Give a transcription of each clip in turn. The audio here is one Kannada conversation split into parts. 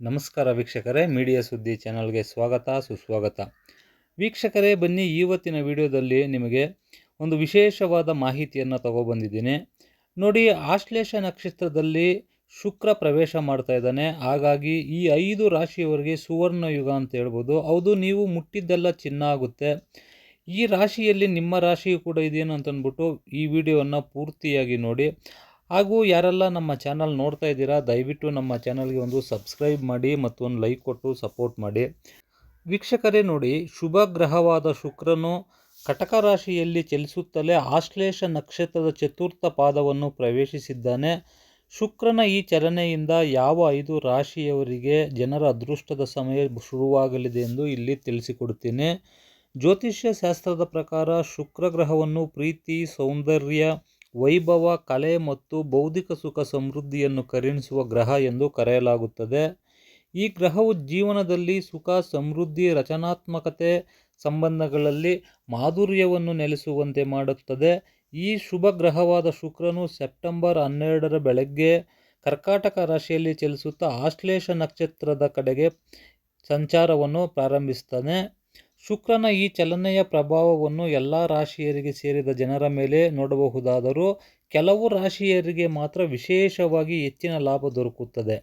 ನಮಸ್ಕಾರ ವೀಕ್ಷಕರೇ, ಮೀಡಿಯಾ ಸುದ್ದಿ ಚಾನಲ್ಗೆ ಸ್ವಾಗತ, ಸುಸ್ವಾಗತ. ವೀಕ್ಷಕರೇ, ಬನ್ನಿ ಇವತ್ತಿನ ವಿಡಿಯೋದಲ್ಲಿ ನಿಮಗೆ ಒಂದು ವಿಶೇಷವಾದ ಮಾಹಿತಿಯನ್ನು ತಗೊಬಂದಿದ್ದೀನಿ. ನೋಡಿ, ಆಶ್ಲೇಷ ನಕ್ಷತ್ರದಲ್ಲಿ ಶುಕ್ರ ಪ್ರವೇಶ ಮಾಡ್ತಾ ಇದ್ದಾನೆ. ಹಾಗಾಗಿ ಈ ಐದು ರಾಶಿಯವರಿಗೆ ಸುವರ್ಣ ಯುಗ ಅಂತ ಹೇಳ್ಬೋದು. ಹೌದು, ನೀವು ಮುಟ್ಟಿದ್ದೆಲ್ಲ ಚಿನ್ನ ಆಗುತ್ತೆ. ಈ ರಾಶಿಯಲ್ಲಿ ನಿಮ್ಮ ರಾಶಿಯು ಕೂಡ ಇದೆಯೇನು ಅಂತಂದ್ಬಿಟ್ಟು ಈ ವಿಡಿಯೋವನ್ನು ಪೂರ್ತಿಯಾಗಿ ನೋಡಿ. ಹಾಗೂ ಯಾರೆಲ್ಲ ನಮ್ಮ ಚಾನಲ್ ನೋಡ್ತಾ ಇದ್ದೀರಾ, ದಯವಿಟ್ಟು ನಮ್ಮ ಚಾನಲ್ಗೆ ಒಂದು ಸಬ್ಸ್ಕ್ರೈಬ್ ಮಾಡಿ ಮತ್ತು ಒಂದು ಲೈಕ್ ಕೊಟ್ಟು ಸಪೋರ್ಟ್ ಮಾಡಿ. ವೀಕ್ಷಕರೇ ನೋಡಿ, ಶುಭ ಗ್ರಹವಾದ ಶುಕ್ರನು ಕಟಕ ರಾಶಿಯಲ್ಲಿ ಚಲಿಸುತ್ತಲೇ ಆಶ್ಲೇಷ ನಕ್ಷತ್ರದ ಚತುರ್ಥ ಪಾದವನ್ನು ಪ್ರವೇಶಿಸಿದ್ದಾನೆ. ಶುಕ್ರನ ಈ ಚಲನೆಯಿಂದ ಯಾವ ಐದು ರಾಶಿಯವರಿಗೆ ಜನರ ಅದೃಷ್ಟದ ಸಮಯ ಶುರುವಾಗಲಿದೆ ಎಂದು ಇಲ್ಲಿ ತಿಳಿಸಿಕೊಡುತ್ತೇನೆ. ಜ್ಯೋತಿಷ್ಯ ಶಾಸ್ತ್ರದ ಪ್ರಕಾರ ಶುಕ್ರ ಗ್ರಹವನ್ನು ಪ್ರೀತಿ, ಸೌಂದರ್ಯ ವೈಭವ, ಕಲೆ ಮತ್ತು ಬೌದ್ಧಿಕ ಸುಖ ಸಮೃದ್ಧಿಯನ್ನು ಕರುಣಿಸುವ ಗ್ರಹ ಎಂದು ಕರೆಯಲಾಗುತ್ತದೆ. ಈ ಗ್ರಹವು ಜೀವನದಲ್ಲಿ ಸುಖ, ಸಮೃದ್ಧಿ, ರಚನಾತ್ಮಕತೆ ಸಂಬಂಧಗಳಲ್ಲಿ ಮಾಧುರ್ಯವನ್ನು ನೆಲೆಸುವಂತೆ ಮಾಡುತ್ತದೆ. ಈ ಶುಭ ಗ್ರಹವಾದ ಶುಕ್ರನು ಸೆಪ್ಟೆಂಬರ್ ಹನ್ನೆರಡರ ಬೆಳಗ್ಗೆ ಕರ್ಕಾಟಕ ರಾಶಿಯಲ್ಲಿ ಚಲಿಸುತ್ತಾ ಆಶ್ಲೇಷ ನಕ್ಷತ್ರದ ಕಡೆಗೆ ಸಂಚಾರವನ್ನು ಪ್ರಾರಂಭಿಸ್ತಾನೆ ಶುಕ್ರನ ಈ ಚಲನೆಯ ಪ್ರಭಾವವನ್ನು ಎಲ್ಲ ರಾಶಿಯರಿಗೆ ಸೇರಿದ ಜನರ ಮೇಲೆ ನೋಡಬಹುದಾದರೂ ಕೆಲವು ರಾಶಿಯರಿಗೆ ಮಾತ್ರ ವಿಶೇಷವಾಗಿ ಹೆಚ್ಚಿನ ಲಾಭ ದೊರಕುತ್ತದೆ.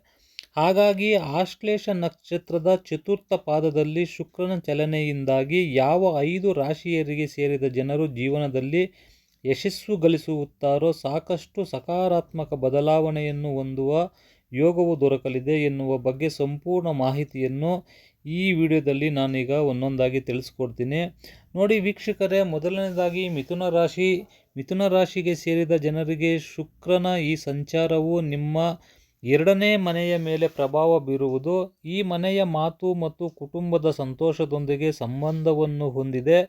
ಹಾಗಾಗಿ ಆಶ್ಲೇಷ ನಕ್ಷತ್ರದ ಚತುರ್ಥ ಪಾದದಲ್ಲಿ ಶುಕ್ರನ ಚಲನೆಯಿಂದಾಗಿ ಯಾವ ಐದು ರಾಶಿಯರಿಗೆ ಸೇರಿದ ಜನರು ಜೀವನದಲ್ಲಿ ಯಶಸ್ಸು ಗಳಿಸುತ್ತಾರೋ ಸಾಕಷ್ಟು ಸಕಾರಾತ್ಮಕ ಬದಲಾವಣೆಯನ್ನು ಹೊಂದುವ ಯೋಗವು ದೊರಕಲಿದೆ ಎನ್ನುವ ಬಗ್ಗೆ ಸಂಪೂರ್ಣ ಮಾಹಿತಿಯನ್ನು ಈ ವಿಡಿಯೋದಲ್ಲಿ ನಾನೀಗ ಒಂದೊಂದಾಗಿ ತಿಳಿಸ್ಕೊಡ್ತೀನಿ. ನೋಡಿ ವೀಕ್ಷಕರೇ, ಮೊದಲನೇದಾಗಿ ಮಿಥುನ ರಾಶಿ. ಮಿಥುನ ರಾಶಿಗೆ ಸೇರಿದ ಜನರಿಗೆ ಶುಕ್ರನ ಈ ಸಂಚಾರವು ನಿಮ್ಮ ಎರಡನೇ ಮನೆಯ ಮೇಲೆ ಪ್ರಭಾವ ಬೀರುವುದು. ಈ ಮನೆಯ ಮಾತು ಮತ್ತು ಕುಟುಂಬದ ಸಂತೋಷದೊಂದಿಗೆ ಸಂಬಂಧವನ್ನು ಹೊಂದಿದೆ.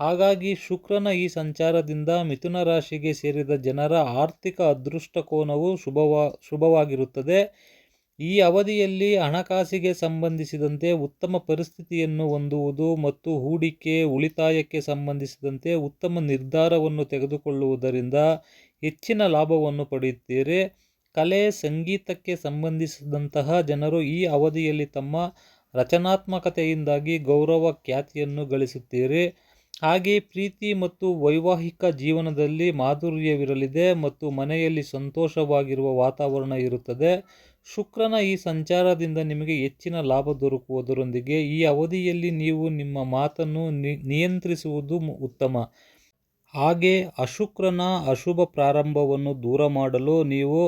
ಹಾಗಾಗಿ ಶುಕ್ರನ ಈ ಸಂಚಾರದಿಂದ ಮಿಥುನ ರಾಶಿಗೆ ಸೇರಿದ ಜನರ ಆರ್ಥಿಕ ಅದೃಷ್ಟಕೋನವು ಶುಭವಾ, ಶುಭವಾಗಿರುತ್ತದೆ. ಈ ಅವಧಿಯಲ್ಲಿ ಹಣಕಾಸಿಗೆ ಸಂಬಂಧಿಸಿದಂತೆ ಉತ್ತಮ ಪರಿಸ್ಥಿತಿಯನ್ನು ಹೊಂದುವುದು ಮತ್ತು ಹೂಡಿಕೆ ಉಳಿತಾಯಕ್ಕೆ ಸಂಬಂಧಿಸಿದಂತೆ ಉತ್ತಮ ನಿರ್ಧಾರವನ್ನು ತೆಗೆದುಕೊಳ್ಳುವುದರಿಂದ ಹೆಚ್ಚಿನ ಲಾಭವನ್ನು ಪಡೆಯುತ್ತೀರಿ. ಕಲೆ ಸಂಗೀತಕ್ಕೆ ಸಂಬಂಧಿಸಿದಂತಹ ಜನರು ಈ ಅವಧಿಯಲ್ಲಿ ತಮ್ಮ ರಚನಾತ್ಮಕತೆಯಿಂದಾಗಿ ಗೌರವ ಖ್ಯಾತಿಯನ್ನು ಗಳಿಸುತ್ತೀರಿ. ಹಾಗೆ ಪ್ರೀತಿ ಮತ್ತು ವೈವಾಹಿಕ ಜೀವನದಲ್ಲಿ ಮಾಧುರ್ಯವಿರಲಿದೆ ಮತ್ತು ಮನೆಯಲ್ಲಿ ಸಂತೋಷವಾಗಿರುವ ವಾತಾವರಣ ಇರುತ್ತದೆ. ಶುಕ್ರನ ಈ ಸಂಚಾರದಿಂದ ನಿಮಗೆ ಹೆಚ್ಚಿನ ಲಾಭ ದೊರಕುವುದರೊಂದಿಗೆ ಈ ಅವಧಿಯಲ್ಲಿ ನೀವು ನಿಮ್ಮ ಮಾತನ್ನು ನಿಯಂತ್ರಿಸುವುದು ಉತ್ತಮ. ಹಾಗೆ ಅಶುಕ್ರನ ಅಶುಭ ಪ್ರಾರಂಭವನ್ನು ದೂರ ಮಾಡಲು ನೀವು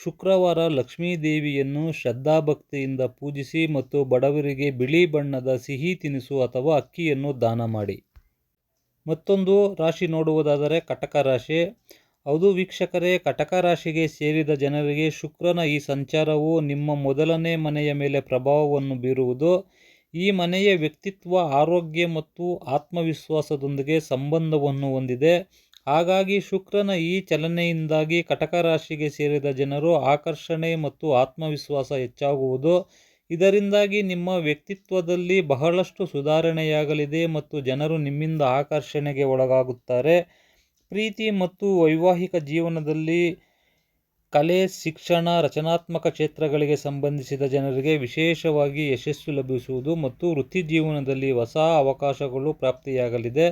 ಶುಕ್ರವಾರ ಲಕ್ಷ್ಮೀದೇವಿಯನ್ನು ಶ್ರದ್ಧಾಭಕ್ತಿಯಿಂದ ಪೂಜಿಸಿ ಮತ್ತು ಬಡವರಿಗೆ ಬಿಳಿ ಬಣ್ಣದ ಸಿಹಿ ತಿನಿಸು ಅಥವಾ ಅಕ್ಕಿಯನ್ನು ದಾನ ಮಾಡಿ. ಮತ್ತೊಂದು ರಾಶಿ ನೋಡುವುದಾದರೆ ಕಟಕ ರಾಶಿ. ಹೌದು ವೀಕ್ಷಕರೇ, ಕಟಕ ರಾಶಿಗೆ ಸೇರಿದ ಜನರಿಗೆ ಶುಕ್ರನ ಈ ಸಂಚಾರವು ನಿಮ್ಮ ಮೊದಲನೇ ಮನೆಯ ಮೇಲೆ ಪ್ರಭಾವವನ್ನು ಬೀರುವುದು. ಈ ಮನೆಯ ವ್ಯಕ್ತಿತ್ವ, ಆರೋಗ್ಯ ಮತ್ತು ಆತ್ಮವಿಶ್ವಾಸದೊಂದಿಗೆ ಸಂಬಂಧವನ್ನು ಹೊಂದಿದೆ. ಹಾಗಾಗಿ ಶುಕ್ರನ ಈ ಚಲನೆಯಿಂದಾಗಿ ಕಟಕ ರಾಶಿಗೆ ಸೇರಿದ ಜನರು ಆಕರ್ಷಣೆ ಮತ್ತು ಆತ್ಮವಿಶ್ವಾಸ ಹೆಚ್ಚಾಗುವುದು. ಇದರಿಂದಾಗಿ ನಿಮ್ಮ ವ್ಯಕ್ತಿತ್ವದಲ್ಲಿ ಬಹಳಷ್ಟು ಸುಧಾರಣೆಯಾಗಲಿದೆ ಮತ್ತು ಜನರು ನಿಮ್ಮಿಂದ ಆಕರ್ಷಣೆಗೆ ಒಳಗಾಗುತ್ತಾರೆ. ಪ್ರೀತಿ ಮತ್ತು ವೈವಾಹಿಕ ಜೀವನದಲ್ಲಿ ಕಲೆ, ಶಿಕ್ಷಣ, ರಚನಾತ್ಮಕ ಕ್ಷೇತ್ರಗಳಿಗೆ ಸಂಬಂಧಿಸಿದ ಜನರಿಗೆ ವಿಶೇಷವಾಗಿ ಯಶಸ್ಸು ಲಭಿಸುವುದು ಮತ್ತು ವೃತ್ತಿ ಜೀವನದಲ್ಲಿ ಹೊಸ ಅವಕಾಶಗಳು ಪ್ರಾಪ್ತಿಯಾಗಲಿದೆ.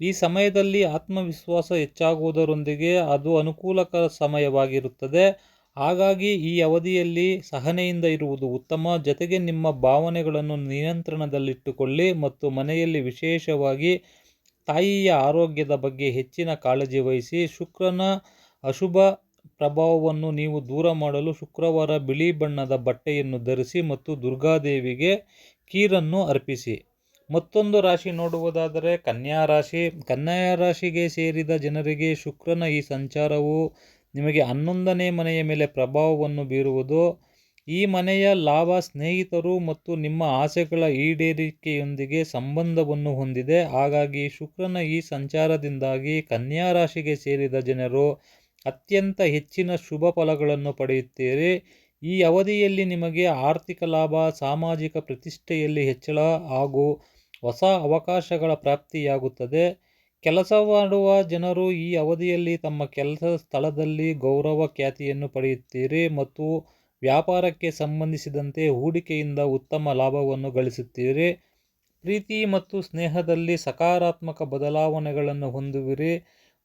ಈ ಸಮಯದಲ್ಲಿ ಆತ್ಮವಿಶ್ವಾಸ ಹೆಚ್ಚಾಗುವುದರೊಂದಿಗೆ ಅದು ಅನುಕೂಲಕರ ಸಮಯವಾಗಿರುತ್ತದೆ. ಹಾಗಾಗಿ ಈ ಅವಧಿಯಲ್ಲಿ ಸಹನೆಯಿಂದ ಇರುವುದು ಉತ್ತಮ. ಜೊತೆಗೆ ನಿಮ್ಮ ಭಾವನೆಗಳನ್ನು ನಿಯಂತ್ರಣದಲ್ಲಿಟ್ಟುಕೊಳ್ಳಿ ಮತ್ತು ಮನೆಯಲ್ಲಿ ವಿಶೇಷವಾಗಿ ತಾಯಿಯ ಆರೋಗ್ಯದ ಬಗ್ಗೆ ಹೆಚ್ಚಿನ ಕಾಳಜಿ ವಹಿಸಿ ಶುಕ್ರನ ಅಶುಭ ಪ್ರಭಾವವನ್ನು ನೀವು ದೂರ ಮಾಡಲು ಶುಕ್ರವಾರ ಬಿಳಿ ಬಣ್ಣದ ಬಟ್ಟೆಯನ್ನು ಧರಿಸಿ ಮತ್ತು ದುರ್ಗಾದೇವಿಗೆ ಕೀರನ್ನು ಅರ್ಪಿಸಿ. ಮತ್ತೊಂದು ರಾಶಿ ನೋಡುವುದಾದರೆ ಕನ್ಯಾ ರಾಶಿ. ಕನ್ಯಾ ರಾಶಿಗೆ ಸೇರಿದ ಜನರಿಗೆ ಶುಕ್ರನ ಈ ಸಂಚಾರವು ನಿಮಗೆ ಹನ್ನೊಂದನೇ ಮನೆಯ ಮೇಲೆ ಪ್ರಭಾವವನ್ನು ಬೀರುವುದು ಈ ಮನೆಯ ಲಾಭ ಸ್ನೇಹಿತರು ಮತ್ತು ನಿಮ್ಮ ಆಸೆಗಳ ಈಡೇರಿಕೆಯೊಂದಿಗೆ ಸಂಬಂಧವನ್ನು ಹೊಂದಿದೆ. ಹಾಗಾಗಿ ಶುಕ್ರನ ಈ ಸಂಚಾರದಿಂದಾಗಿ ಕನ್ಯಾ ರಾಶಿಗೆ ಸೇರಿದ ಜನರು ಅತ್ಯಂತ ಹೆಚ್ಚಿನ ಶುಭ ಫಲಗಳನ್ನು ಪಡೆಯುತ್ತೀರಿ. ಈ ಅವಧಿಯಲ್ಲಿ ನಿಮಗೆ ಆರ್ಥಿಕ ಲಾಭ, ಸಾಮಾಜಿಕ ಪ್ರತಿಷ್ಠೆಯಲ್ಲಿ ಹೆಚ್ಚಳ ಹಾಗೂ ಹೊಸ ಅವಕಾಶಗಳ ಪ್ರಾಪ್ತಿಯಾಗುತ್ತದೆ. ಕೆಲಸ ಮಾಡುವ ಜನರು ಈ ಅವಧಿಯಲ್ಲಿ ತಮ್ಮ ಕೆಲಸದ ಸ್ಥಳದಲ್ಲಿ ಗೌರವ ಖ್ಯಾತಿಯನ್ನು ಪಡೆಯುತ್ತೀರಿ ಮತ್ತು ವ್ಯಾಪಾರಕ್ಕೆ ಸಂಬಂಧಿಸಿದಂತೆ ಹೂಡಿಕೆಯಿಂದ ಉತ್ತಮ ಲಾಭವನ್ನು ಗಳಿಸುತ್ತೀರಿ. ಪ್ರೀತಿ ಮತ್ತು ಸ್ನೇಹದಲ್ಲಿ ಸಕಾರಾತ್ಮಕ ಬದಲಾವಣೆಗಳನ್ನು ಹೊಂದುವಿರಿ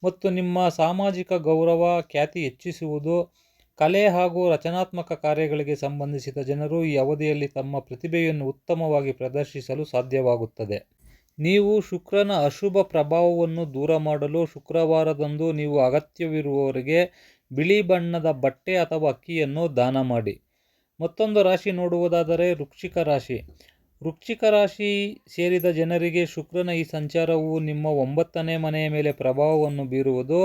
ಮತ್ತು ನಿಮ್ಮ ಸಾಮಾಜಿಕ ಗೌರವ ಖ್ಯಾತಿ ಹೆಚ್ಚಿಸುವುದು. ಕಲೆ ಹಾಗೂ ರಚನಾತ್ಮಕ ಕಾರ್ಯಗಳಿಗೆ ಸಂಬಂಧಿಸಿದ ಜನರು ಈ ಅವಧಿಯಲ್ಲಿ ತಮ್ಮ ಪ್ರತಿಭೆಯನ್ನು ಉತ್ತಮವಾಗಿ ಪ್ರದರ್ಶಿಸಲು ಸಾಧ್ಯವಾಗುತ್ತದೆ. ನೀವು ಶುಕ್ರನ ಅಶುಭ ಪ್ರಭಾವವನ್ನು ದೂರ ಮಾಡಲು ಶುಕ್ರವಾರದಂದು ನೀವು ಅಗತ್ಯವಿರುವವರಿಗೆ ಬಿಳಿ ಬಣ್ಣದ ಬಟ್ಟೆ ಅಥವಾ ಅಕ್ಕಿಯನ್ನು ದಾನ ಮಾಡಿ. ಮತ್ತೊಂದು ರಾಶಿ ನೋಡುವುದಾದರೆ ವೃಕ್ಷಿಕ ರಾಶಿ. ವೃಕ್ಷಿಕ ರಾಶಿ ಸೇರಿದ ಜನರಿಗೆ ಶುಕ್ರನ ಈ ಸಂಚಾರವು ನಿಮ್ಮ ಒಂಬತ್ತನೇ ಮನೆಯ ಮೇಲೆ ಪ್ರಭಾವವನ್ನು ಬೀರುವುದು.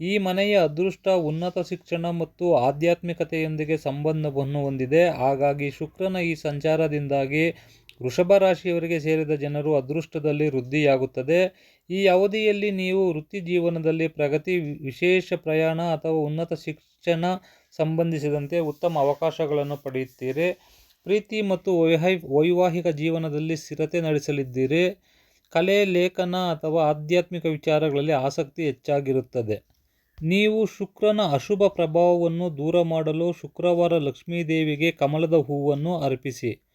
ಈ ಮನೆಯ ಅದೃಷ್ಟ ಉನ್ನತ ಶಿಕ್ಷಣ ಮತ್ತು ಆಧ್ಯಾತ್ಮಿಕತೆಯೊಂದಿಗೆ ಸಂಬಂಧವನ್ನು ಹೊಂದಿದೆ. ಹಾಗಾಗಿ ಶುಕ್ರನ ಈ ಸಂಚಾರದಿಂದಾಗಿ ವೃಷಭ ರಾಶಿಯವರಿಗೆ ಸೇರಿದ ಜನರು ಅದೃಷ್ಟದಲ್ಲಿ ವೃದ್ಧಿಯಾಗುತ್ತದೆ. ಈ ಅವಧಿಯಲ್ಲಿ ನೀವು ವೃತ್ತಿ ಜೀವನದಲ್ಲಿ ಪ್ರಗತಿ, ವಿಶೇಷ ಪ್ರಯಾಣ ಅಥವಾ ಉನ್ನತ ಶಿಕ್ಷಣ ಸಂಬಂಧಿಸಿದಂತೆ ಉತ್ತಮ ಅವಕಾಶಗಳನ್ನು ಪಡೆಯುತ್ತೀರಿ. ಪ್ರೀತಿ ಮತ್ತು ವೈಹೈ, ವೈವಾಹಿಕ ಜೀವನದಲ್ಲಿ ಸ್ಥಿರತೆ ನಡೆಸಲಿದ್ದೀರಿ. ಕಲೆ, ಲೇಖನ ಅಥವಾ ಆಧ್ಯಾತ್ಮಿಕ ವಿಚಾರಗಳಲ್ಲಿ ಆಸಕ್ತಿ ಹೆಚ್ಚಾಗಿರುತ್ತದೆ. ನೀವು ಶುಕ್ರನ ಅಶುಭ ಪ್ರಭಾವವನ್ನು ದೂರ ಮಾಡಲು ಶುಕ್ರವಾರ ಲಕ್ಷ್ಮೀದೇವಿಗೆ ಕಮಲದ ಹೂವನ್ನು ಅರ್ಪಿಸಿ.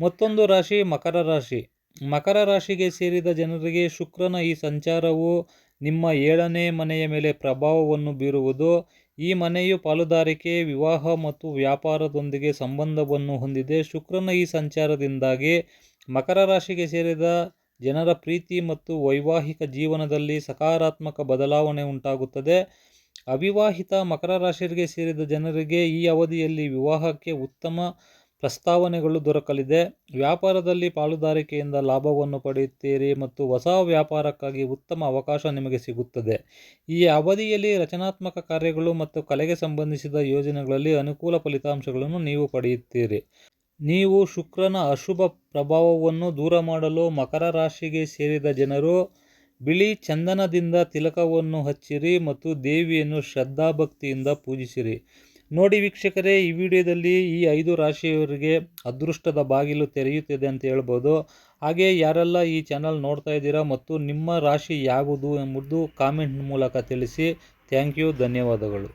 ಮತ್ತೊಂದು ರಾಶಿ ಮಕರ ರಾಶಿ. ಮಕರ ರಾಶಿಗೆ ಸೇರಿದ ಜನರಿಗೆ ಶುಕ್ರನ ಈ ಸಂಚಾರವು ನಿಮ್ಮ ಏಳನೇ ಮನೆಯ ಮೇಲೆ ಪ್ರಭಾವವನ್ನು ಬೀರುವುದು. ಈ ಮನೆಯು ಪಾಲುದಾರಿಕೆ, ವಿವಾಹ ಮತ್ತು ವ್ಯಾಪಾರದೊಂದಿಗೆ ಸಂಬಂಧವನ್ನು ಹೊಂದಿದೆ. ಶುಕ್ರನ ಈ ಸಂಚಾರದಿಂದಾಗಿ ಮಕರ ರಾಶಿಗೆ ಸೇರಿದ ಜನರ ಪ್ರೀತಿ ಮತ್ತು ವೈವಾಹಿಕ ಜೀವನದಲ್ಲಿ ಸಕಾರಾತ್ಮಕ ಬದಲಾವಣೆ ಉಂಟಾಗುತ್ತದೆ. ಅವಿವಾಹಿತ ಮಕರ ರಾಶಿಗೆ ಸೇರಿದ ಜನರಿಗೆ ಈ ಅವಧಿಯಲ್ಲಿ ವಿವಾಹಕ್ಕೆ ಉತ್ತಮ ಪ್ರಸ್ತಾವನೆಗಳು ದೊರಕಲಿದೆ. ವ್ಯಾಪಾರದಲ್ಲಿ ಪಾಲುದಾರಿಕೆಯಿಂದ ಲಾಭವನ್ನು ಪಡೆಯುತ್ತೀರಿ ಮತ್ತು ಹೊಸ ವ್ಯಾಪಾರಕ್ಕಾಗಿ ಉತ್ತಮ ಅವಕಾಶ ನಿಮಗೆ ಸಿಗುತ್ತದೆ. ಈ ಅವಧಿಯಲ್ಲಿ ರಚನಾತ್ಮಕ ಕಾರ್ಯಗಳು ಮತ್ತು ಕಲೆಗೆ ಸಂಬಂಧಿಸಿದ ಯೋಜನೆಗಳಲ್ಲಿ ಅನುಕೂಲ ಫಲಿತಾಂಶಗಳನ್ನು ನೀವು ಪಡೆಯುತ್ತೀರಿ. ನೀವು ಶುಕ್ರನ ಅಶುಭ ಪ್ರಭಾವವನ್ನು ದೂರ ಮಾಡಲು ಮಕರ ರಾಶಿಗೆ ಸೇರಿದ ಜನರು ಬಿಳಿ ಚಂದನದಿಂದ ತಿಲಕವನ್ನು ಹಚ್ಚಿರಿ ಮತ್ತು ದೇವಿಯನ್ನು ಶ್ರದ್ಧಾಭಕ್ತಿಯಿಂದ ಪೂಜಿಸಿರಿ. ನೋಡಿ ವೀಕ್ಷಕರೇ, ಈ ವಿಡಿಯೋದಲ್ಲಿ ಈ ಐದು ರಾಶಿಯವರಿಗೆ ಅದೃಷ್ಟದ ಬಾಗಿಲು ತೆರೆಯುತ್ತಿದೆ ಅಂತ ಹೇಳ್ಬೋದು. ಹಾಗೆ ಯಾರೆಲ್ಲ ಈ ಚಾನಲ್ ನೋಡ್ತಾ ಇದ್ದೀರಾ ಮತ್ತು ನಿಮ್ಮ ರಾಶಿ ಯಾವುದು ಎಂಬುದು ಕಾಮೆಂಟ್ ಮೂಲಕ ತಿಳಿಸಿ. ಥ್ಯಾಂಕ್ ಯು ಧನ್ಯವಾದಗಳು.